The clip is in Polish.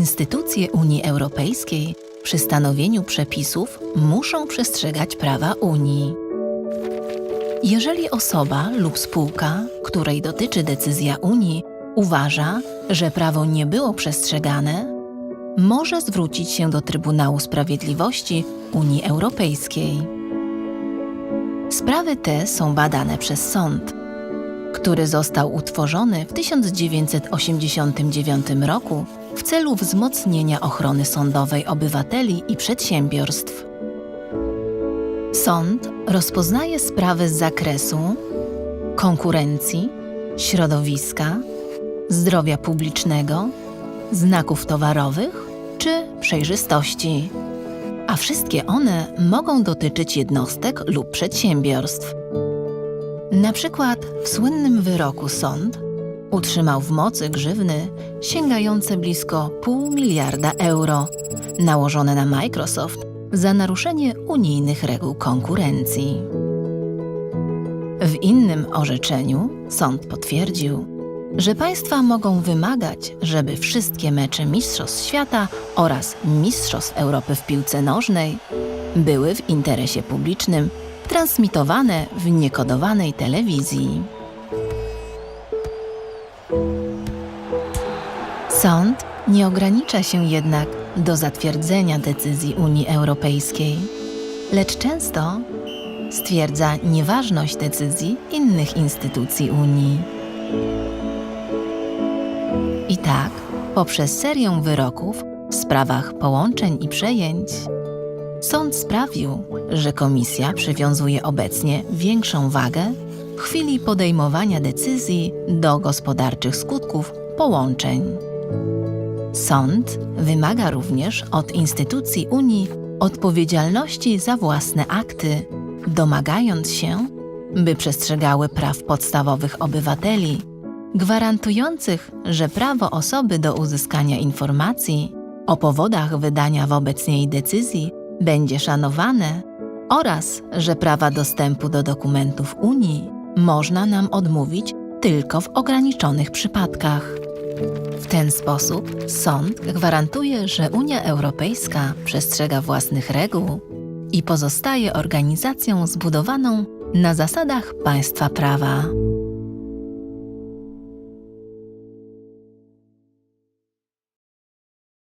Instytucje Unii Europejskiej przy stanowieniu przepisów muszą przestrzegać prawa Unii. Jeżeli osoba lub spółka, której dotyczy decyzja Unii, uważa, że prawo nie było przestrzegane, może zwrócić się do Trybunału Sprawiedliwości Unii Europejskiej. Sprawy te są badane przez sąd, który został utworzony w 1989 roku w celu wzmocnienia ochrony sądowej obywateli i przedsiębiorstw. Sąd rozpoznaje sprawy z zakresu konkurencji, środowiska, zdrowia publicznego, znaków towarowych czy przejrzystości, a wszystkie one mogą dotyczyć jednostek lub przedsiębiorstw. Na przykład w słynnym wyroku sąd utrzymał w mocy grzywny sięgające blisko pół miliarda euro nałożone na Microsoft za naruszenie unijnych reguł konkurencji. W innym orzeczeniu sąd potwierdził, że państwa mogą wymagać, żeby wszystkie mecze Mistrzostw Świata oraz Mistrzostw Europy w piłce nożnej były w interesie publicznym transmitowane w niekodowanej telewizji. Sąd nie ogranicza się jednak do zatwierdzenia decyzji Unii Europejskiej, lecz często stwierdza nieważność decyzji innych instytucji Unii. I tak, poprzez serię wyroków w sprawach połączeń i przejęć, sąd sprawił, że komisja przywiązuje obecnie większą wagę w chwili podejmowania decyzji do gospodarczych skutków połączeń. Sąd wymaga również od instytucji Unii odpowiedzialności za własne akty, domagając się, by przestrzegały praw podstawowych obywateli, gwarantujących, że prawo osoby do uzyskania informacji o powodach wydania wobec niej decyzji będzie szanowane oraz że prawa dostępu do dokumentów Unii można nam odmówić tylko w ograniczonych przypadkach. W ten sposób sąd gwarantuje, że Unia Europejska przestrzega własnych reguł i pozostaje organizacją zbudowaną na zasadach państwa prawa.